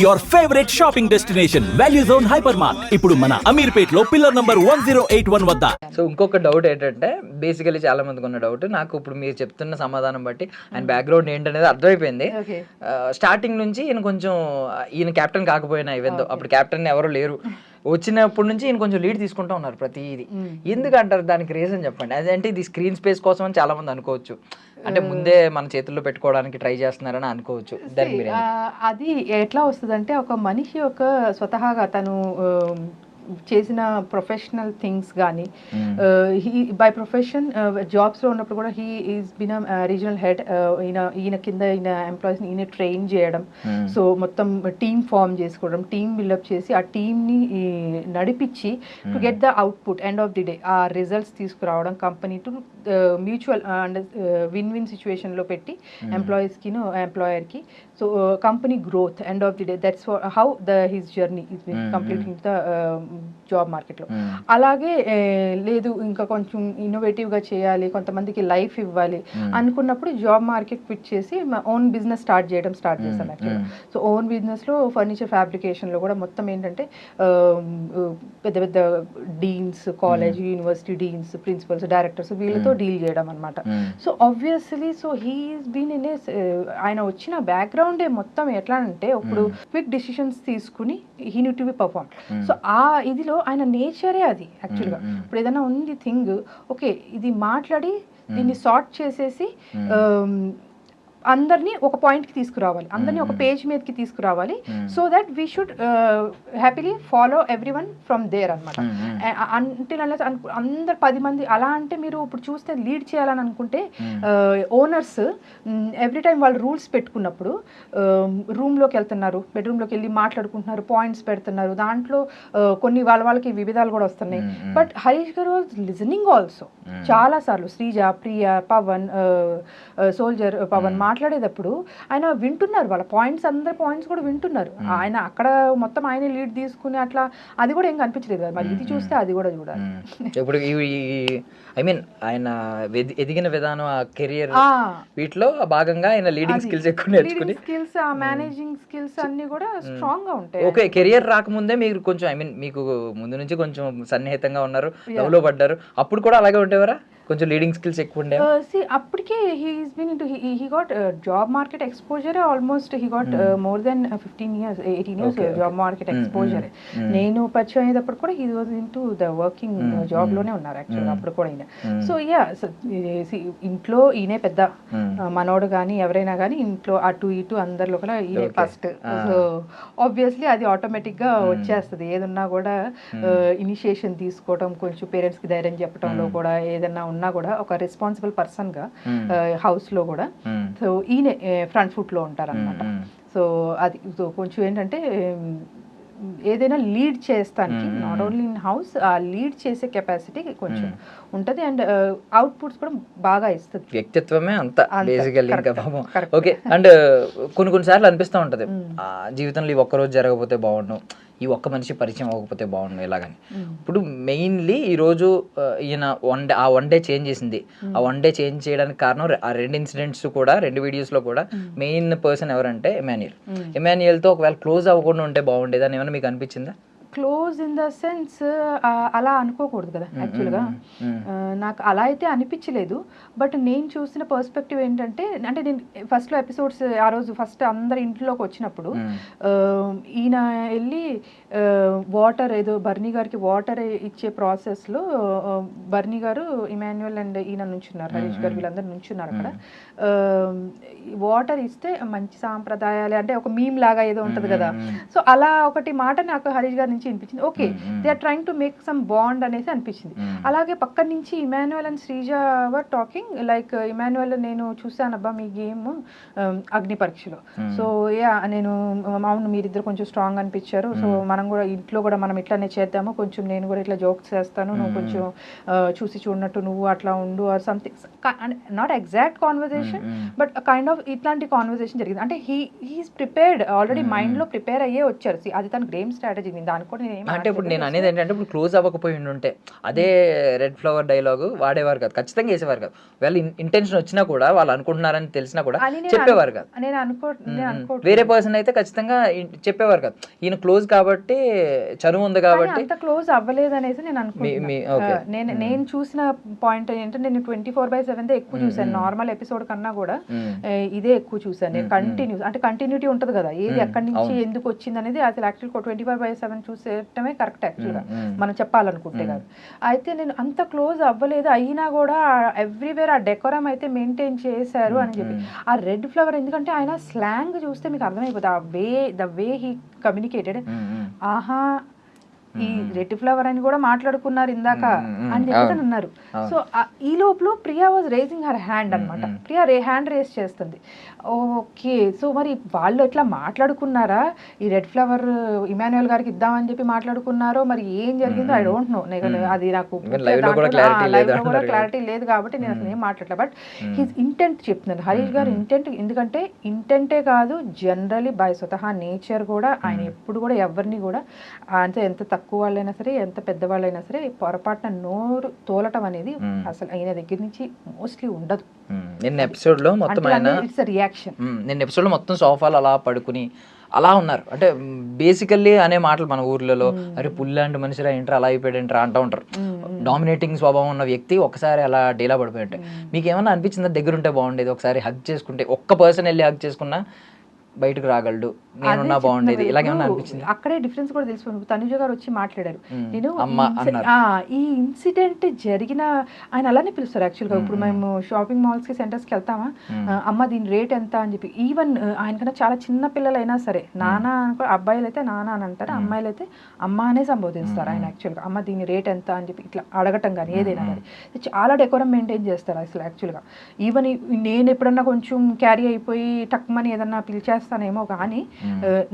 Your favourite shopping destination value zone hyper mart ఇప్పుడు మన అమీర్పేట్లో pillar number one zero eight one వద్ద. So ఇంకొక doubt ఏంటంటే basically చాలా మందికి ఉన్న డౌట్. నాకు ఇప్పుడు మీరు చెప్తున్న సమాధానం బట్టి ఆయన బ్యాక్గ్రౌండ్ ఏంటనేది అర్థమైపోయింది. ఓకే స్టార్టింగ్ నుంచి ఈయన కొంచెం ఈయన కెప్టెన్ కాకపోయినా ఈవెన్ అప్పుడు కెప్టెన్ ఎవరు లేరు. వచ్చినప్పటి నుంచి ఈయన కొంచెం లీడ్ తీసుకుంటూ ఉన్నారు ప్రతిదీ. ఎందుకు అంటారు దానికి రీజన్ చెప్పండి? అదంటే ఇది స్క్రీన్ స్పేస్ కోసం అని చాలా మంది అనుకోవచ్చు. అంటే ముందే మన చేతుల్లో పెట్టుకోవడానికి ట్రై చేస్తున్నారని అనుకోవచ్చు. అది ఎట్లా వస్తుందంటే ఒక మనిషి ఒక స్వతహాగా తను చేసిన ప్రొఫెషనల్ థింగ్స్ కానీ హీ బై ప్రొఫెషన్ జాబ్స్లో ఉన్నప్పుడు కూడా he is been regional head ఈయన ఈయన కింద ఈయన ఎంప్లాయీస్ని ఈయన ట్రైన్ చేయడం. సో మొత్తం టీమ్ ఫామ్ చేసుకోవడం టీమ్ బిల్డప్ చేసి ఆ టీమ్ని నడిపించి to get the output end of the day ఆ రిజల్ట్స్ తీసుకురావడం company to mutual and win win సిచ్యువేషన్లో పెట్టి ఎంప్లాయీస్కిను ఎంప్లాయర్కి so company growth end of the day that's how the his journey is been completing the job మార్కెట్లో అలాగే లేదు ఇంకా కొంచెం ఇన్నోవేటివ్గా చేయాలి కొంతమందికి లైఫ్ ఇవ్వాలి అనుకున్నప్పుడు జాబ్ మార్కెట్ క్విట్ చేసి ఓన్ బిజినెస్ స్టార్ట్ చేయడం స్టార్ట్ చేశాను యాక్చువల్గా సో ఓన్ బిజినెస్లో ఫర్నిచర్ ఫ్యాబ్రికేషన్లో కూడా మొత్తం ఏంటంటే పెద్ద పెద్ద deans college university deans principals directors వీళ్ళతో డీల్ చేయడం అనమాట so obviously so he's been in a ఆయన వచ్చిన బ్యాక్గ్రౌండే మొత్తం ఎట్లా అంటే ఇప్పుడు క్విక్ డిసిషన్స్ తీసుకుని he need to be perform so ఆ ఇదిలో ఆయన నేచరే అది యాక్చువల్గా ఇప్పుడు ఏదైనా ఉంది థింగ్ ఓకే ఇది మాట్లాడి దీన్ని సార్ట్ చేసేసి um, అందరినీ ఒక పాయింట్కి తీసుకురావాలి. అందరినీ ఒక పేజ్ మీదకి తీసుకురావాలి. So that we should happily follow every one from there అనమాట అంటే అందరు పది మంది అలా అంటే మీరు ఇప్పుడు చూస్తే లీడ్ చేయాలని అనుకుంటే ఓనర్స్ ఎవ్రీ టైం వాళ్ళు రూల్స్ పెట్టుకున్నప్పుడు రూమ్లోకి వెళ్తున్నారు బెడ్రూమ్లోకి వెళ్ళి మాట్లాడుకుంటున్నారు పాయింట్స్ పెడుతున్నారు దాంట్లో uh, కొన్ని వాళ్ళ వాళ్ళకి వివిధాలు కూడా వస్తున్నాయి. బట్ హరీష్ గారు లిజనింగ్ ఆల్సో చాలా సార్లు శ్రీజ ప్రియ పవన్ సోల్జర్ పవన్ మాట్లాడేటప్పుడు ఆయన వింటున్నారు. వాళ్ళ పాయింట్స్ అందరి పాయింట్స్ కూడా వింటున్నారు. ఆయన అక్కడ మొత్తం ఆయన లీడ్ తీసుకుని అట్లా అది కూడా ఏం కనిపించలేదు కదా. మరి ఇది చూస్తే అది కూడా చూడాలి. ఇప్పుడు ఐ మీన్ ఆయన ఎదిగిన విధానం ఆ కెరియర్ వీటిలో భాగంగా ఆయన లీడింగ్ స్కిల్స్ ఎక్కువ నేర్చుకుని స్కిల్స్ ఆ మేనేజింగ్ స్కిల్స్ అన్ని కూడా స్ట్రాంగ్గా ఉంటాయి. ఓకే కెరియర్ రాకముందే మీరు కొంచెం ఐ మీన్ మీకు ముందు నుంచి కొంచెం సన్నిహితంగా ఉన్నారు లవ్లో పడ్డారు. అప్పుడు కూడా అలాగే ఉండేవారా? కొంచెం లీడింగ్ స్కిల్స్ ఎక్కువ ఉండే. సి అప్పటికే he's been into he got job market exposure almost he got more than fifteen years eighteen years job market exposure నేను పరిచయం అయ్యేటప్పుడు కూడా he was into the working జాబ్లోనే ఉన్నారు యాక్చువల్గా అప్పుడు కూడా ఈయన. సో యా ఇంట్లో ఈయనే పెద్ద uh, మనోడు కానీ ఎవరైనా కానీ ఇంట్లో అటు ఇటు అందరిలో కూడా ఈయనే ఫస్ట్ సో ఆబ్వియస్లీ అది ఆటోమేటిక్గా వచ్చేస్తుంది. ఏదన్నా కూడా ఇనిషియేషన్ తీసుకోవడం కొంచెం పేరెంట్స్కి ధైర్యం చెప్పడంలో కూడా ఏదన్నా ఉన్నా కూడా ఒక రెస్పాన్సిబుల్ పర్సన్గా హౌస్లో కూడా. సో ఈయన ఫ్రంట్ ఫుట్లో ఉంటారన్నమాట. సో అది కొంచెం ఏంటంటే ఏదైనా లీడ్ చేస్తానికి నాట్ ఓన్లీ ఇన్ హౌస్ ఆ లీడ్ చేసే కెపాసిటీ కొంచెం ఉంటుంది. అండ్ అవుట్పుట్స్ కూడా బాగా ఇస్తుంది. వ్యక్తిత్వమే అంత బేసికల్లీ ఇంకా పాపం. ఓకే అండ్ కొన్ని కొన్ని సార్లు అనిపిస్తూ ఉంటది. జీవితంలో ఈ ఒక్క రోజు జరగకపోతే బాగుండు. ఈ ఒక్క మనిషి పరిచయం అవ్వకపోతే బాగుండు ఇలాగని ఇప్పుడు మెయిన్లీ ఈ రోజు ఆ, ఈయన వన్ డే ఆ వన్ డే చేంజ్ చేసింది. ఆ వన్ డే చేంజ్ చేయడానికి కారణం ఆ రెండు ఇన్సిడెంట్స్ కూడా రెండు వీడియోస్లో కూడా మెయిన్ పర్సన్ ఎవరంటే ఎమాన్యుయల్. ఎమాన్యుయల్తో ఒకవేళ క్లోజ్ అవ్వకుండా ఉంటే బాగుండేది అని ఏమైనా మీకు అనిపించిందా? క్లోజ్ ఇన్ ద సెన్స్ అలా అనుకోకూడదు కదా యాక్చువల్గా నాకు అలా అయితే అనిపించలేదు బట్ నేను చూసిన పర్స్పెక్టివ్ ఏంటంటే అంటే నేను ఫస్ట్లో ఎపిసోడ్స్ ఆ రోజు ఫస్ట్ అందరి ఇంట్లోకి వచ్చినప్పుడు ఈయన వెళ్ళి వాటర్ ఏదో బర్నీ గారికి వాటర్ ఇచ్చే ప్రాసెస్లో బర్నీ గారు ఇమాన్యువల్ అండ్ ఈయన నుంచున్నారు హరీష్ గారు వీళ్ళందరూ నుంచున్నారు అక్కడ. వాటర్ ఇస్తే మంచి సాంప్రదాయాలు అంటే ఒక మీమ్ లాగా ఏదో ఉంటది కదా. సో అలా ఒకటి మాట నాకు హరీష్ గారి నుంచి అనిపించింది okay they are trying to make some bond అనేసి అనిపించింది. అలాగే పక్క నుంచి Emmanuel and Sreeja were talking like Emmanuel నేను చూశానబ్బా మీ గేమ్ అగ్ని పరీక్షలో. సో యా నేను అవును మీరిద్దరు కొంచెం స్ట్రాంగ్ అనిపించారు. సో మన కూడా ఇంట్లో కూడా మనం ఇట్లానే చేద్దాము. కొంచెం నేను కూడా ఇట్లా జోక్స్ చేస్తాను. నువ్వు కొంచెం ఆ, చూసి చూడనట్టు నువ్వు అట్లా ఉండు or something not exact conversation but kind of ఇట్లాంటి కాన్వర్జేషన్ జరిగింది. అంటే హీ హీస్ ప్రిపేర్డ్ ఆల్రెడీ మైండ్లో ప్రిపేర్ అయ్యే వచ్చారు. అది తన గ్రేమ్ స్ట్రాటజీ కూడా అంటే ఇప్పుడు నేను. అనేది ఏంటంటే ఇప్పుడు క్లోజ్ అవ్వకపోయి ఉంటే అదే రెడ్ ఫ్లవర్ డైలాగ్ వాడేవారు కాదు ఖచ్చితంగా వేసేవారు కాదు. వాళ్ళు ఇంటెన్షన్ వచ్చినా కూడా వాళ్ళు అనుకుంటున్నారని తెలిసినా కూడా చెప్పేవారు కాదు. నేను అనుకో వేరే పర్సన్ అయితే ఖచ్చితంగా చెప్పేవారు కాదు. ఈయన క్లోజ్ కాబట్టి చనువు ఉంది కాబట్టి అంత క్లోజ్ అవ్వలేదు అనేసి నేను అనుకుంటున్నా. మీ- okay. ఆ, నేను నేను చూసిన పాయింట్ ఏంటంటే నేను ట్వంటీ ఫోర్ బై సెవెన్ ఎక్కువ చూసాను నార్మల్ ఎపిసోడ్ కన్నా కూడా ఇదే ఎక్కువ చూసాను నేను కంటిన్యూస్ అంటే కంటిన్యూటీ ఉంటుంది కదా ఏది ఎక్కడి నుంచి ఎందుకు వచ్చింది అనేది అసలు actual twenty five by seven చూసేయటమే correct యాక్చువల్గా. మనం చెప్పాలనుకుంటే కాదు. అయితే నేను అంత క్లోజ్ అవ్వలేదు. అయినా కూడా ఎవ్రీవేర్ ఆ డెకోరం అయితే మెయింటైన్ చేశారు అని చెప్పి. ఆ రెడ్ ఫ్లవర్ ఎందుకంటే ఆయన స్లాంగ్ చూస్తే మీకు అర్థమైపోతుంది ఆ way the way he communicated. ఆహా ఈ రెడ్ ఫ్లవర్ అని కూడా మాట్లాడుకున్నారు ఇందాక అని చెప్పి. అన్నారు. సో ఈ లోపల Priya was raising her hand అనమాట ప్రియా రే హ్యాండ్ రేస్ చేస్తుంది. ఓకే సో మరి వాళ్ళు ఎట్లా మాట్లాడుకున్నారా? ఈ రెడ్ ఫ్లవర్ ఇమాన్యుయల్ గారికి ఇద్దామని చెప్పి మాట్లాడుకున్నారో? మరి ఏం జరిగిందో? ఐ డోంట్ నో అది నాకు కూడా లైవ్లో. క్లారిటీ లేదు కాబట్టి నేను అసలు ఏం మాట్లాడలే. బట్ హిజ్ ఇంటెంట్ చెప్తున్నాను హరీష్ గారు ఇంటెంట్ ఎందుకంటే ఇంటెంటే కాదు జనరలీ బై స్వతహా నేచర్ కూడా ఆయన ఎప్పుడు కూడా ఎవరిని కూడా అంటే ఎంత తక్కువ వాళ్ళైనా సరే ఎంత పెద్దవాళ్ళైనా సరే పొరపాటున నోరు తోలటం అనేది అసలు ఆయన దగ్గర నుంచి మోస్ట్లీ ఉండదు. నిన్న ఎపిసోడ్లో మొత్తం ఆయన ఇట్స్ రియాక్షన్. నిన్న ఎపిసోడ్లో మొత్తం సోఫాలు అలా పడుకుని అలా ఉన్నారు. అంటే బేసికల్లీ అనే మాటలు మన ఊర్లలో అరే పుల్లాంటి మనిషిరా ఏంట్రా అలా అయిపోయాడు ఏంట్రా అంటూ ఉంటారు. డామినేటింగ్ స్వభావం ఉన్న వ్యక్తి ఒకసారి అలా డీలా పడిపోయి ఉంటాయి మీకు ఏమన్నా అనిపించిందా? దగ్గర ఉంటే బాగుండేది ఒకసారి హగ్ చేసుకుంటే ఒక్క పర్సన్ వెళ్ళి హగ్ చేసుకున్నా బయటకు రాగలడు. నేనున్నా బాగుండేది. అనిపించింది. అక్కడే డిఫరెన్స్ కూడా తెలిసిపోయింది. తనుజ గారు వచ్చి మాట్లాడారు. నేను ఈ ఇన్సిడెంట్ జరిగిన ఆయన అలానే పిలుస్తారు యాక్చువల్గా ఇప్పుడు మేము షాపింగ్ మాల్స్కి సెంటర్స్కి వెళ్తామా? అమ్మ దీని రేట్ ఎంత అని చెప్పి ఈవెన్ ఆయనకన్నా చాలా చిన్న పిల్లలైనా సరే నాన్న అనుకో అబ్బాయిలు అయితే నాన్న అని అంటారు. అమ్మాయిలు అయితే అమ్మ అనే సంబోధిస్తారు ఆయన యాక్చువల్గా అమ్మ దీని రేట్ ఎంత అని చెప్పి ఇట్లా అడగటం కానీ ఏదైనా కానీ. చాలా డెకోరం మెయింటైన్ చేస్తారు అసలు యాక్చువల్గా ఈవెన్ నేను ఎప్పుడన్నా కొంచెం క్యారీ అయిపోయి టక్మని ఏదన్నా పిలిచేస్తానేమో కానీ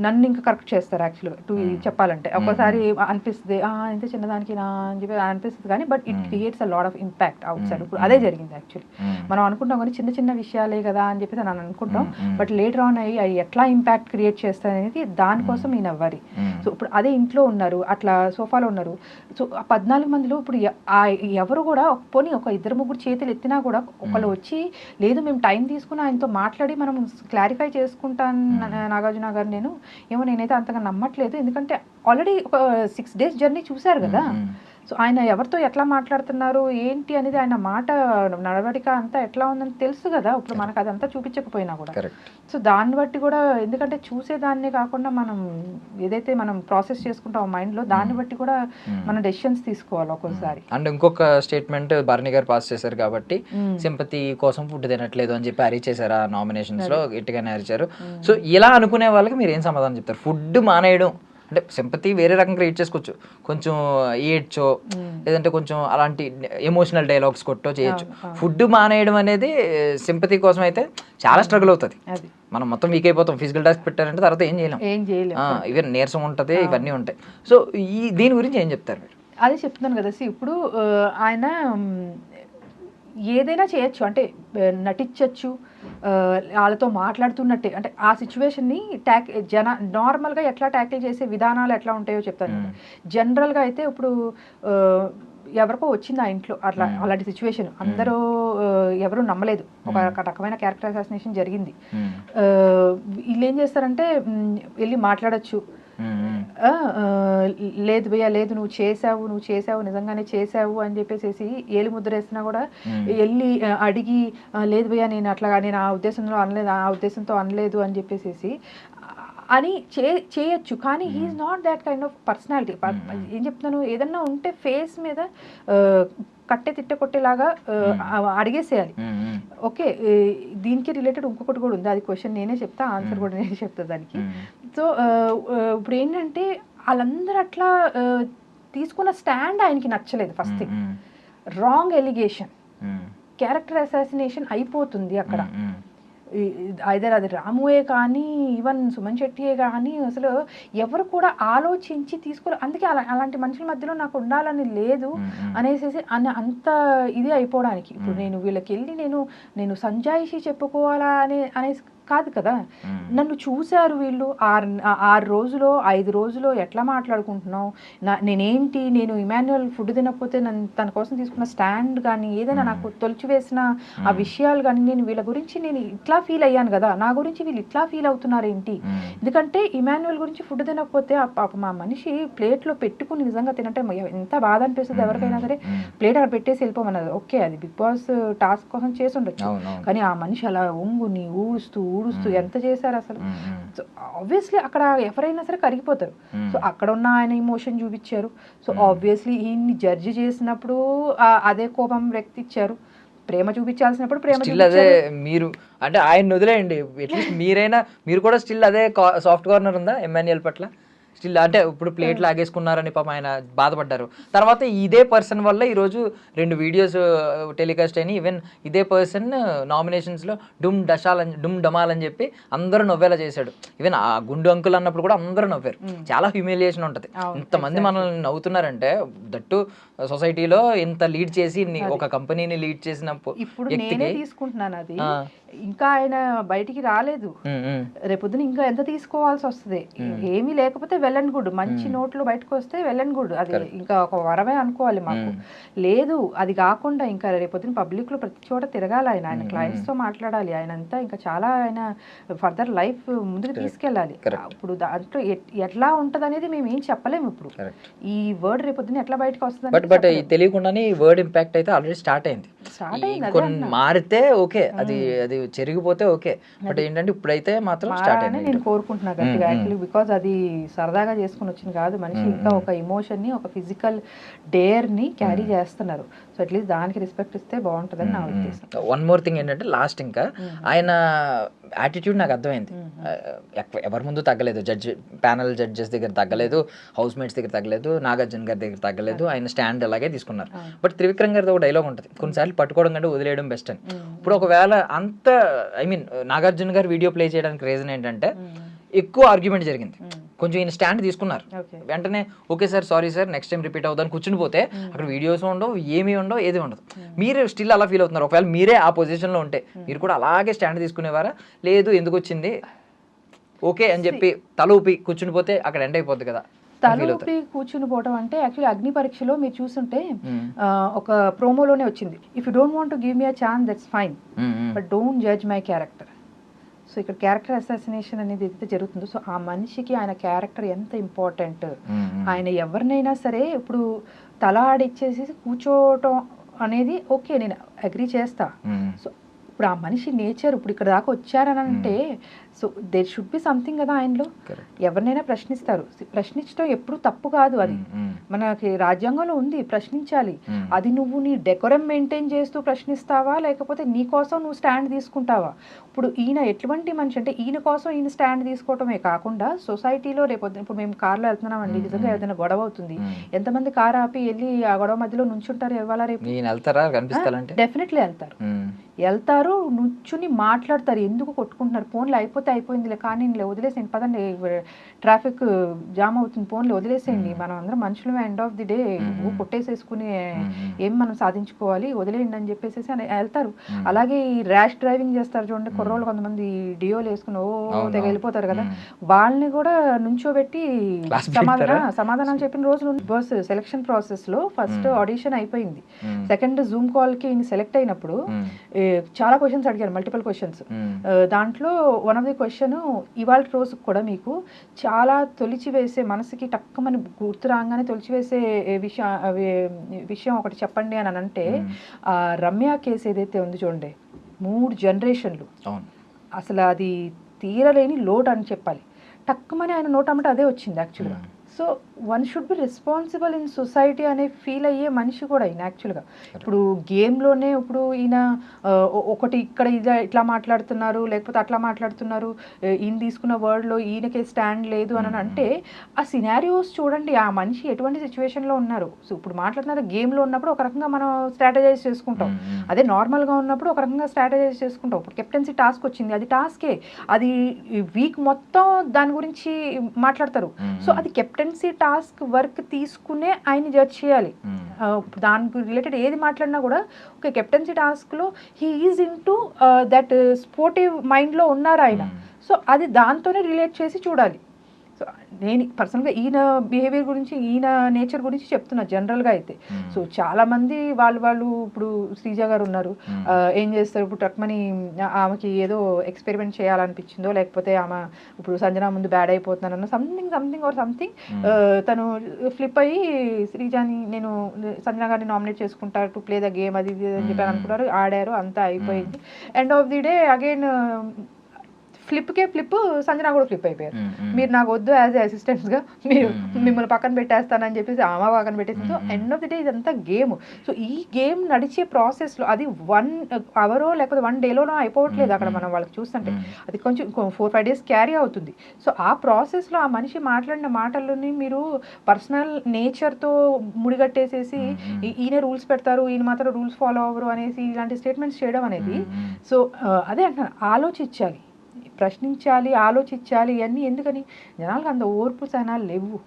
నన్ను ఇంకా కరెక్ట్ చేస్తారు యాక్చువల్గా టు చెప్పాలంటే. ఒక్కసారి అనిపిస్తుంది "ఆ, ఇంత చిన్నదానికి నా అని చెప్పి అనిపిస్తుంది కానీ but it creates a lot of impact outside ఇప్పుడు అదే జరిగింది యాక్చువల్లీ మనం అనుకుంటాం కానీ చిన్న చిన్న విషయాలే కదా అని చెప్పేసి అని అనుకుంటాం బట్ లేటర్ ఆన్ అయ్యి అవి ఎట్లా ఇంపాక్ట్ క్రియేట్ చేస్తాయి అనేది దానికోసం ఈయన అవ్వాలి సో ఇప్పుడు అదే ఇంట్లో ఉన్నారు అట్లా సోఫాలో ఉన్నారు. సో ఆ పద్నాలుగు మందిలో ఇప్పుడు ఎవరు కూడా ఒక- పోనీ ఒక ఇద్దరు ముగ్గురు చేతులు ఎత్తినా కూడా ఒకళ్ళు వచ్చి లేదు మేము టైం తీసుకుని ఆయనతో మాట్లాడి మనం క్లారిఫై చేసుకుంటాను నా- నాగార్జున గారు నేను. ఏమో నేనైతే అంతగా నమ్మట్లేదు. ఎందుకంటే ఆల్రెడీ ఒక సిక్స్ డేస్ జర్నీ చూశారు కదా. సో ఆయన ఎవరితో ఎట్లా మాట్లాడుతున్నారు? ఏంటి అనేది ఆయన మాట నడవడిక అంతా ఎట్లా ఉందని తెలుసు కదా. ఇప్పుడు మనకు అదంతా చూపించకపోయినా కూడా. సో దాన్ని బట్టి కూడా ఎందుకంటే చూసేదాన్నే కాకుండా మనం ఏదైతే మనం ప్రాసెస్ చేసుకుంటాం మైండ్లో దాన్ని బట్టి కూడా మన డెసిషన్స్ తీసుకోవాలి ఒక్కోసారి. అండ్ ఇంకొక స్టేట్మెంట్ భరణి గారు పాస్ చేశారు కాబట్టి సింపతి కోసం ఫుడ్ తినట్లేదు అని చెప్పి అరిచేశారు ఆ నామినేషన్స్లో గట్టిగానే అరిచారు. సో ఇలా అనుకునే వాళ్ళకి మీరు ఏం సమాధానం చెప్తారు? ఫుడ్ మానేయడం. అంటే సింపతి వేరే రకంగా క్రియేట్ చేసుకోవచ్చు. కొంచెం ఏడ్చో లేదంటే కొంచెం అలాంటి ఎమోషనల్ డైలాగ్స్ కొట్టో చేయొచ్చు. ఫుడ్ మానేయడం అనేది సింపతి కోసం అయితే చాలా స్ట్రగుల్ అవుతుంది. అది. మనం మొత్తం వీక్ అయిపోతాం ఫిజికల్ టాస్క్ పెట్టారంటే తర్వాత ఏం చేయలేం. ఏం చేయలేము ఈవెన్ నీరసం ఉంటుంది ఇవన్నీ ఉంటాయి. సో ఈ దీని గురించి ఏం చెప్తారు మీరు? అదే చెప్తున్నాను కదా. ఇప్పుడు ఆయన ఏదైనా చేయొచ్చు. అంటే నటించవచ్చు వాళ్ళతో మాట్లాడుతున్నట్టే. అంటే ఆ సిచ్యువేషన్ని ట్యాక్ జన నార్మల్గా ఎట్లా ట్యాకిల్ చేసే విధానాలు ఎట్లా ఉంటాయో చెప్తాను. జనరల్గా అయితే ఇప్పుడు ఎవరికో వచ్చింది ఆ ఇంట్లో అట్లా అలాంటి సిచ్యువేషన్. అందరూ ఎవరు నమ్మలేదు. ఒక రకమైన క్యారెక్టర్ అసాసినేషన్ జరిగింది వీళ్ళు ఏం చేస్తారంటే వెళ్ళి మాట్లాడచ్చు. లేదు భయ్యా లేదు నువ్వు చేసావు నువ్వు చేసావు నిజంగానే చేసావు అని చెప్పేసి ఏలు ముద్ర వేసినా కూడా వెళ్ళి ఆ, అడిగి "ఆ, లేదు భయ్యా నేను అట్లా నేను ఆ ఉద్దేశంలో అనలేదు ఆ ఉద్దేశంతో అనలేదు అని చెప్పేసి అని చే చేయొచ్చు. కానీ he's not that kind of personality ఏం చెప్తున్నాను? ఏదన్నా ఉంటే ఫేస్ మీద కట్టె తిట్ట కొట్టేలాగా అడిగేసేయాలి. ఓకే దీనికి రిలేటెడ్ ఇంకొకటి కూడా ఉంది. అది క్వశ్చన్ నేనే చెప్తా ఆన్సర్ కూడా నేనే చెప్తా దానికి. సో ఇప్పుడు ఏంటంటే వాళ్ళందరూ అట్లా తీసుకున్న స్టాండ్ ఆయనకి నచ్చలేదు first thing. Wrong allegation character assassination అయిపోతుంది అక్కడ. ఐదర్ అది రాముయే కానీ ఈవెన్ సుమన్ శెట్టియే కానీ అసలు ఎవరు కూడా ఆలోచించి తీసుకోలే అందుకే అలా అలాంటి మనుషుల మధ్యలో నాకు ఉండాలని లేదు అనేసి అన్న అంత ఇది అయిపోవడానికి. ఇప్పుడు నేను వీళ్ళకి వెళ్ళి నేను నేను సంజాయిషి చెప్పుకోవాలా అనే అనేసి కాదు కదా. నన్ను చూశారు వీళ్ళు ఆరు ఆరు రోజులో ఐదు రోజులో ఎట్లా మాట్లాడుకుంటున్నావు? నా నేనేంటి? నేను ఇమాన్యువల్ ఫుడ్ తినకపోతే నన్ను తన కోసం తీసుకున్న స్టాండ్ కానీ ఏదైనా నాకు తొలిచి వేసిన ఆ విషయాలు కానీ నేను వీళ్ళ గురించి నేను ఇట్లా ఫీల్ అయ్యాను కదా. నా గురించి వీళ్ళు ఇట్లా ఫీల్ అవుతున్నారు ఏంటి ఎందుకంటే ఇమాన్యువల్ గురించి ఫుడ్ తినకపోతే పాప మా మనిషి ప్లేట్లో పెట్టుకుని నిజంగా తినంటే ఎంత బాధ అనిపిస్తుంది ఎవరికైనా సరే. ప్లేట్ అక్కడ పెట్టేసి వెళ్ళిపోమన్నది. ఓకే అది బిగ్ బాస్ టాస్క్ కోసం చేసి ఉండొచ్చు. కానీ ఆ మనిషి అలా ఒంగుని ఊడుస్తూ ఊడుస్తూ ఎంత చేశారు అసలు? సో ఆబ్వియస్లీ అక్కడ ఎవరైనా సరే కరిగిపోతారు. సో అక్కడ ఉన్న ఆయన ఇమోషన్ చూపించారు. సో ఆబ్వియస్లీ ఈయన్ని జడ్జి చేసినప్పుడు అదే కోపం వ్యక్తిచ్చారు. ప్రేమ చూపించాల్సినప్పుడు ప్రేమ అదే మీరు అంటే ఆయన వదిలేయండి. అట్లీస్ట్ మీరైనా మీరు కూడా స్టిల్ అదే సాఫ్ట్ కార్నర్ ఉందా ఎమ్మాన్యుయల్ పట్ల? స్టిల్ అంటే ఇప్పుడు ప్లేట్ లాగేసుకున్నారని పాపం ఆయన బాధపడ్డారు. తర్వాత ఇదే పర్సన్ వల్ల ఈరోజు రెండు వీడియోస్ టెలికాస్ట్ అయినాయి. ఈవెన్ ఇదే పర్సన్ నామినేషన్స్లో డుమ్ డషాల్ అని డుమ్ డమాల్ అని చెప్పి అందరూ నవ్వేలా చేశాడు. ఈవెన్ ఆ గుండు అంకుల్ అన్నప్పుడు కూడా అందరూ నవ్వారు. చాలా హ్యూమిలియేషన్ ఉంటుంది. ఇంతమంది మనల్ని నవ్వుతున్నారంటే దట్టు సొసైటీలో ఇంత లీడ్ చేసి ఒక కంపెనీని లీడ్ చేసిన పో- ఇప్పుడు వ్యక్తికి నేనే తీసుకుంటున్నాను అది. ఇంకా ఆయన బయటికి రాలేదు. రేపొద్దున ఇంకా ఎంత తీసుకోవాల్సి వస్తుంది? ఏమీ లేకపోతే వెల్ అండ్ గుడ్. మంచి నోట్లు బయటకు వస్తే వెల్ అండ్ గుడ్. అది ఇంకా ఒక వరమే అనుకోవాలి మాకు. లేదు అది కాకుండా ఇంకా రేపొద్దున పబ్లిక్లో ప్రతి చోట తిరగాలి ఆయన. ఆయన క్లయింట్స్తో మాట్లాడాలి. ఆయన అంతా ఇంకా చాలా ఆయన ఫర్దర్ లైఫ్ ముందుకు తీసుకెళ్ళాలి. ఇప్పుడు దాంట్లో ఎట్- ఎట్లా ఉంటది అనేది మేము ఏం చెప్పలేము ఇప్పుడు. ఈ వర్డ్ రేపొద్దున ఎట్లా బయటకు వస్తుంది బట్ బట్ తెలియకుండానే ఈ వర్డ్ ఇంపాక్ట్ అయితే ఆల్రెడీ స్టార్ట్ అయింది. కొన్ని మారితే ఓకే. అది అది చెరిగిపోతే ఓకే. బట్ ఏంటంటే ఇప్పుడైతే మాత్రం స్టార్ట్ అయింది నేను కోరుకుంటున్నా గట్టిగా. యాక్చువల్లీ బికాజ్ అది సరదాగా చేసుకుని వచ్చింది కాదు. మనిషి ఇంకా ఒక ఎమోషన్ని ఒక ఫిజికల్ డేర్ని క్యారీ చేస్తున్నారు. సో అట్లీస్ట్ దానికి రెస్పెక్ట్ ఇస్తే బాగుంటుందని నా ఉద్దేశం. వన్ మోర్ థింగ్ ఏంటంటే లాస్ట్ ఇంకా ఆయన యాటిట్యూడ్ నాకు అర్థమైంది. ఎవరి ముందు తగ్గలేదు. జడ్జ్ ప్యానల్ జడ్జెస్ దగ్గర తగ్గలేదు హౌస్ మేట్స్ దగ్గర తగ్గలేదు నాగార్జున గారి దగ్గర తగ్గలేదు ఆయన స్టాండ్ అలాగే తీసుకున్నారు. బట్ త్రివిక్రమ్ గారిది ఒక డైలాగ్ ఉంటుంది. కొన్నిసార్లు పట్టుకోవడం కంటే వదిలేయడం బెస్ట్ అని. ఇప్పుడు ఒకవేళ అంత ఐ మీన్ నాగార్జున గారు వీడియో ప్లే చేయడానికి రీజన్ ఏంటంటే ఎక్కువ ఆర్గ్యుమెంట్ జరిగింది. కొంచెం ఈయన స్టాండ్ తీసుకున్నారు. వెంటనే okay sir sorry sir next time repeat అవుదని కూర్చుని పోతే అక్కడ వీడియోస్ ఉండవు ఏమీ ఉండవు ఏది ఉండదు. మీరు స్టిల్ అలా ఫీల్ అవుతున్నారు. ఒకవేళ మీరే ఆ పొజిషన్లో ఉంటే మీరు కూడా అలాగే స్టాండ్ తీసుకునేవారా? లేదు ఎందుకు వచ్చింది? ఓకే అని చెప్పి తల ఊపి కూర్చుని పోతే అక్కడ ఎండ్ అయిపోద్ది కదా. తలూపి కూర్చుని పోవడం అంటే యాక్చువల్లీ అగ్ని పరీక్షలో మీరు చూస్తుంటే ఆ, ఒక ప్రోమోలోనే వచ్చింది. If you don't want give me a chance that's fine but don't judge my character so ఇక్కడ క్యారెక్టర్ అసాసినేషన్ అనేది ఏదైతే జరుగుతుందో సో ఆ మనిషికి ఆయన క్యారెక్టర్ ఎంత ఇంపార్టెంట్ ఆయన ఎవరినైనా సరే ఇప్పుడు తల ఆడిచ్చేసి కూర్చోవటం అనేది ఓకే నేను అగ్రి చేస్తా. సో ఇప్పుడు ఆ మనిషి నేచర్ ఇప్పుడు ఇక్కడ దాకా వచ్చారని అంటే so there should be something కదా ఆయనలో? ఎవరినైనా ప్రశ్నిస్తారు. ప్రశ్నించడం ఎప్పుడు తప్పు కాదు అది. మనకి రాజ్యాంగంలో ఉంది ప్రశ్నించాలి. అది నువ్వు నీ డెకోరం మెయింటైన్ చేస్తూ ప్రశ్నిస్తావా? లేకపోతే నీ కోసం నువ్వు స్టాండ్ తీసుకుంటావా? ఇప్పుడు ఈయన ఎటువంటి మనిషి అంటే ఈయన కోసం ఈయన స్టాండ్ తీసుకోవటమే కాకుండా సొసైటీలో రేపు ఇప్పుడు మేము కార్లో వెళ్తున్నామండి నిజంగా ఏదైనా గొడవ అవుతుంది. ఎంతమంది కార్ ఆపి వెళ్ళి ఆ గొడవ మధ్యలో నుంచుంటారు ఇవాళ రేపు? నేను వెళ్తారా? డెఫినెట్లీ వెళ్తారు వెళ్తారు నుంచుని మాట్లాడతారు? ఎందుకు కొట్టుకుంటున్నారు? ఫోన్లో అయిపోతే అయిపోయిందిలే కానీ నేను వదిలేసేయండి. పదండి ట్రాఫిక్ జామ్ అవుతుంది ఫోన్లో వదిలేసేయండి. మనం అందరం మనుషులు ఎండ్ ఆఫ్ ది డే కొట్టేసేసుకుని ఏం మనం సాధించుకోవాలి? వదిలేయండి అని చెప్పేసి అని వెళ్తారు. అలాగే ఈ ర్యాష్ డ్రైవింగ్ చేస్తారు చూడండి కుర్రోళ్ళు కొంతమంది డియోలు వేసుకుని ఓ తెగ వెళ్ళిపోతారు కదా. వాళ్ళని కూడా నుంచోబెట్టి సమాధాన? సమాధానాలు చెప్పిన రోజులు బస్ సెలక్షన్ ప్రాసెస్లో ఫస్ట్ ఆడిషన్ అయిపోయింది. సెకండ్ జూమ్ కాల్కి సెలెక్ట్ అయినప్పుడు ఏ, చాలా క్వశ్చన్స్ అడిగారు మల్టిపుల్ క్వశ్చన్స్ దాంట్లో వన్ ఆఫ్ ది క్వశ్చన్ ఇవాళ రోజుకు కూడా మీకు చాలా తొలిచి వేసే మనసుకి టక్కమని గుర్తు రాగానే తొలిచి వేసే విషయం విషయం ఒకటి చెప్పండి అని అంటే ఆ రమ్య కేసు ఏదైతే ఉంది చూడండి మూడు జనరేషన్లు. అసలు అది తీరలేని లోడ్ అని చెప్పాలి. టక్కుమని ఆయన నోటమ్మట అదే వచ్చింది యాక్చువల్గా so one should be responsible in society అనే ఫీల్ అయ్యే మనిషి కూడా ఈయన యాక్చువల్గా ఇప్పుడు గేమ్లోనే ఇప్పుడు ఈయన ఒకటి ఇక్కడ ఇద ఇట్లా మాట్లాడుతున్నారు లేకపోతే అట్లా మాట్లాడుతున్నారు ఈయన తీసుకున్న వర్డ్లో ఈయనకే స్టాండ్ లేదు అని అంటే ఆ సినారియోస్ చూడండి ఆ మనిషి ఎటువంటి సిచ్యువేషన్లో ఉన్నారు. సో ఇప్పుడు మాట్లాడుతున్నారు గేమ్లో ఉన్నప్పుడు ఒక రకంగా మనం స్ట్రాటజైజ్ చేసుకుంటాం. అదే నార్మల్గా ఉన్నప్పుడు ఒక రకంగా స్ట్రాటజైజ్ చేసుకుంటాం. ఇప్పుడు కెప్టెన్సీ టాస్క్ వచ్చింది అది టాస్కే అది వీక్ మొత్తం దాని గురించి మాట్లాడతారు. సో అది కెప్టెన్సీ టాస్క్ వర్క్ తీసుకునే ఆయన జడ్జ్ చేయాలి. ఆ, దానికి రిలేటెడ్ ఏది మాట్లాడినా కూడా ఒక కెప్టెన్సీ టాస్క్లో he is in to that sportive మైండ్లో ఉన్నారు ఆయన. సో అది దాంతోనే రిలేట్ చేసి చూడాలి. సో నేను పర్సనల్గా ఈయన బిహేవియర్ గురించి ఈయన నేచర్ గురించి చెప్తున్నా జనరల్గా అయితే. సో చాలా మంది వాళ్ళు వాళ్ళు ఇప్పుడు శ్రీజ గారు ఉన్నారు. ఆ, ఏం చేస్తారు? ఇప్పుడు టక్మని ఆమెకి ఏదో ఎక్స్పెరిమెంట్ చేయాలనిపించిందో లేకపోతే ఆమె ఇప్పుడు సంజన ముందు బ్యాడ్ అయిపోతున్నానన్న సంథింగ్ సంథింగ్ ఆర్ సంథింగ్ తను ఫ్లిప్ అయ్యి శ్రీజాని నేను సంజన గారిని నామినేట్ చేసుకుంటారు టు ప్లే ద గేమ్ అది ఇది అని చెప్పి అనుకున్నారు. ఆడారు అంతా అయిపోయింది. End of the day again ఫ్లిప్కే flip Sanjana కూడా ఫ్లిప్ అయిపోయారు. మీరు నాకు వద్దు యాజ్ అసిస్టెంట్స్గా మీరు మిమ్మల్ని పక్కన పెట్టేస్తానని చెప్పేసి ఆమె పక్కన పెట్టేసి so end of the day ఇదంతా గేమ్. సో ఈ గేమ్ నడిచే ప్రాసెస్లో అది వన్ అవరో లేకపోతే వన్ డేలోనో అయిపోవట్లేదు అక్కడ మనం వాళ్ళకి చూస్తుంటే. అది కొంచెం ఫోర్ ఫైవ్ డేస్ క్యారీ అవుతుంది. సో ఆ ప్రాసెస్లో ఆ మనిషి మాట్లాడిన మాటలని మీరు పర్సనల్ నేచర్తో ముడిగట్టేసేసి ఈయన రూల్స్ పెడతారు ఈయన మాత్రం రూల్స్ ఫాలో అవ్వరు అనేసి ఇలాంటి స్టేట్మెంట్స్ చేయడం అనేది. సో అదే అంటున్నాను ఆలోచించాలి. ప్రశ్నించాలి ఆలోచించాలి ఇవన్నీ ఎందుకని? జనాలకు అంత ఓర్పు సహనాలు లేవు.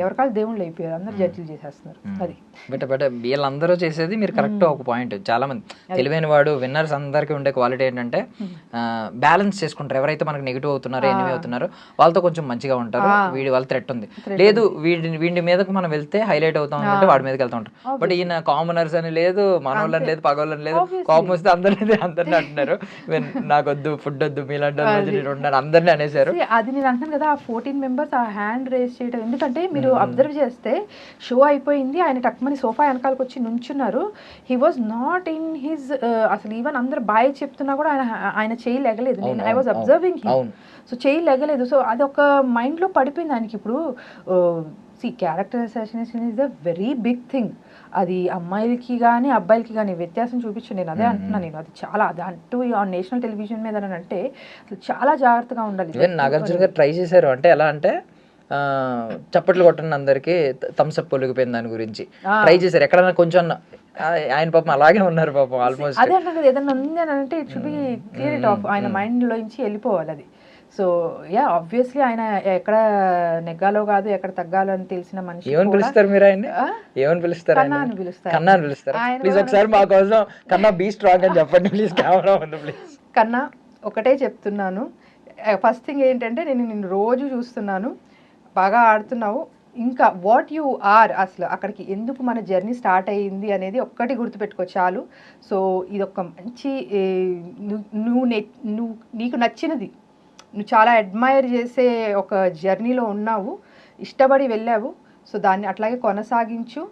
ఎవరికాలు దేవుళ్ళు అయిపోయారు అందరు జడ్జిలు చేసేస్తున్నారు. అది. బట్ బట్ వీళ్ళందరూ చేసేది మీరు కరెక్ట్ ఒక పాయింట్. చాలా మంది తెలివైన వాడు విన్నర్స్ అందరికీ ఉండే క్వాలిటీ ఏంటంటే బ్యాలెన్స్ చేసుకుంటారు. ఎవరైతే మనకు నెగిటివ్ అవుతున్నారో ఎనిమి అవుతున్నారో వాళ్ళతో కొంచెం మంచిగా ఉంటారు. వీడి వాళ్ళ థ్రెట్ ఉంది. లేదు వీడి వీడి మీదకు మనం వెళ్తే హైలైట్ అవుతాం అంటే వాడి మీదకి వెళ్తా ఉంటారు. బట్ ఈయన కామనర్స్ అని లేదు మనోళ్ళని లేదు పగోళ్ళని లేదు కోపం వస్తే అందరినీ అందరినీ అంటున్నారు. "వీన్ నాకు వద్దు ఫుడ్ వద్దు మీలాంటి అందరినీ అనేసారు అది నేను అంటున్నాను కదా ఆ ఫోర్టీన్ మెంబర్స్ ఆ హ్యాండ్ రేస్ చేయడం ఎందుకంటే మీరు అబ్జర్వ్ చేస్తే షో అయిపోయింది ఆయన టక్మని సోఫా వెనకాలకు వచ్చి నుంచున్నారు. He was not in his అసలు ఈవెన్ అందరు బాయ్ చెప్తున్నా కూడా ఆయన ఆయన చేయి లెగలేదు. నేను ఐ వాజ్ అబ్జర్వింగ్. సో చేయి లెగలేదు. సో అది ఒక మైండ్లో పడిపోయింది ఆయనకి ఇప్పుడు. See character assassination is the very big thing అది అమ్మాయిలకి కానీ అబ్బాయిలకి కానీ వ్యత్యాసం చూపించు నేను అదే అంటున్నాను నేను. అది చాలా అది అంటూ నేషనల్ టెలివిజన్ మీద అంటే చాలా జాగ్రత్తగా ఉండాలి. నాగార్జున గారు ట్రై చేశారు. అంటే ఎలా అంటే చప్పట్లు కొట్టండి అందరికి థమ్స్అప్ పొలిగిపోయింది దాని గురించి. ట్రై చేశారు. ఎక్కడైనా కొంచెం ఆయన పాపం అలాగే ఉన్నారు పాపం ఆల్మోస్ట్ అదే కదా ఏదైనా ఉంది అని అంటే it should be clear it off ఆయన మైండ్ లోంచి వెళ్ళిపోవాలి అది. సో యా ఆబ్వియస్లీ ఆయన ఎక్కడ నెగ్గాలో కాదు ఎక్కడ తగ్గాలో అని తెలిసిన మనిషి ఏమని పిలుస్తారు మీరు ఆయన్ని? ఆ? ఏమని పిలుస్తారు కన్నా? అని పిలుస్తారు. కన్నా అని పిలుస్తారు? ఆయన ప్లీజ్ ఒకసారి మా కోసం కన్నా బీ స్ట్రాంగ్ అని చెప్పండి ప్లీజ్ కెమెరా ఉంది ప్లీజ్ కన్నా ఒకటే చెప్తున్నాను. ఫస్ట్ థింగ్ ఏంటంటే నేను నిన్ను రోజు చూస్తున్నాను. బాగా ఆడుతున్నావు. ఇంకా వాట్ యు ఆర్ అసలు అక్కడికి ఎందుకు మన జర్నీ స్టార్ట్ అయ్యింది అనేది ఒక్కటి గుర్తుపెట్టుకో చాలు. సో ఇది ఒక మంచి ఏ, నువ్వు నువ్వు నీకు నచ్చినది. నువ్వు చాలా అడ్మైర్ చేసే ఒక జర్నీలో ఉన్నావు ఇష్టపడి వెళ్ళావు. సో దాన్ని అట్లాగే కొనసాగించు.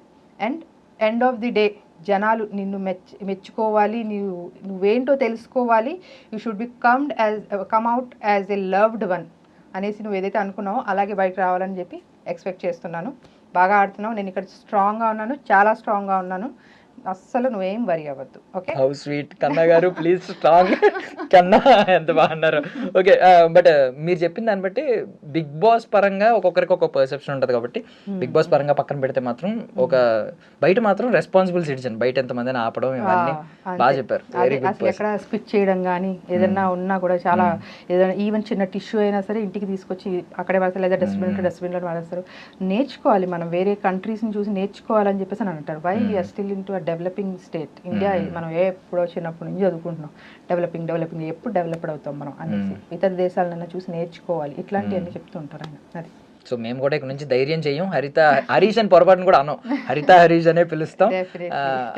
And end of the day జనాలు నిన్ను మెచ్ మెచ్చుకోవాలి. నీవు నువ్వేంటో తెలుసుకోవాలి. You should be calmed as come out as a loved one అనేసి నువ్వు ఏదైతే అనుకున్నావో అలాగే బయటకు రావాలని చెప్పి ఎక్స్పెక్ట్ చేస్తున్నాను. బాగా ఆడుతున్నావు. నేను ఇక్కడ స్ట్రాంగ్గా ఉన్నాను. చాలా స్ట్రాంగ్గా ఉన్నాను. అస్సలు నువ్వేం వరి అవ్వద్దు ఓకే హౌ స్వీట్ కన్నా గారు ప్లీజ్ స్ట్రాంగ్ కన్నా ఎంత బాగున్నారు ఓకే బట్ మీరు చెప్పిన దాన్ని బట్టి బిగ్ బాస్ పరంగా ఒక్కొక్కరికి ఒక్కొక్క పర్సెప్షన్ ఉంటుంది కాబట్టి బిగ్ బాస్ పరంగా పక్కన పెడితే మాత్రం ఒక బయట మాత్రం రెస్పాన్సిబుల్ సిటిజన్ బయట ఎంతమందిని ఆపడం ఇవన్నీ బాగా చెప్పారు. అసలు ఎక్కడ స్పిచ్ చేయడం కానీ ఏదన్నా ఉన్నా కూడా చాలా ఏదైనా ఈవెన్ చిన్న టిష్యూ అయినా సరే ఇంటికి తీసుకొచ్చి అక్కడే పడతారు లేదా డస్ట్బిన్ డస్ట్బిన్లో పడేస్తారు నేర్చుకోవాలి మనం వేరే కంట్రీస్ని చూసి నేర్చుకోవాలని చెప్పేసి అని అంటారు. Why still in to developing state. India మనం ఏ ఎప్పుడో చిన్నప్పటి నుంచి చదువుకుంటున్నాం. డెవలపింగ్ డెవలపింగ్ ఎప్పుడు డెవలప్డ్ అవుతాం మనం అనేసి. ఇతర దేశాలనైనా చూసి నేర్చుకోవాలి. ఇట్లాంటివన్నీ చెప్తూ ఉంటారు ఆయన. అది. సో మేము కూడా ఇక్కడ నుంచి ధైర్యం చెయ్యం హరిత హరీష్ అని పొరపాటును కూడా అన్నాం. హరిత హరీష్ అనే పిలుస్తాం.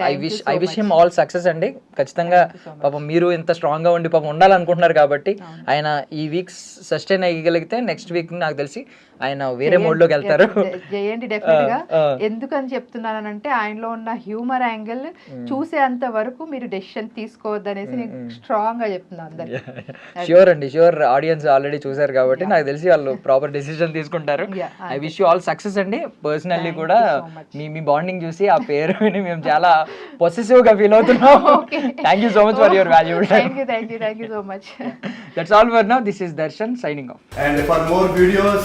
I wish I wish him all success అండి. ఖచ్చితంగా పాపం మీరు ఇంత స్ట్రాంగ్గా ఉండి పాపం ఉండాలనుకుంటున్నారు కాబట్టి ఆయన ఈ వీక్ సస్టైన్ అయ్యగలిగితే నెక్స్ట్ వీక్ నాకు తెలిసి ఆయన వేరే మోడ్లోకి వెళ్తారు. చేయండి డెఫినెట్గా. ఎందుకని చెప్తున్నానంటే ఆయనలో ఉన్న హ్యూమర్ యాంగిల్ చూసేంత వరకు మీరు డెసిషన్ తీసుకోవద్దు అనేసి నేను స్ట్రాంగ్గా చెప్తున్నా అందరికి. ష్యూర్ అండి ష్యూర్ ఆడియన్స్ ఆల్రెడీ చూసారు కాబట్టి నాకు తెలిసి వాళ్ళు ప్రాపర్ డెసిషన్ తీసుకుంటారు. I wish you all success అండి. పర్సనల్లీ కూడా. మీ మీ బాండింగ్ చూసి ఆ పేరు విని మేము చాలా పొసెసివ్గా ఫీల్ అవుతున్నాం thank you so much for your valuable thank you thank you thank you so much that's all for now this is Darshan signing off And for more videos,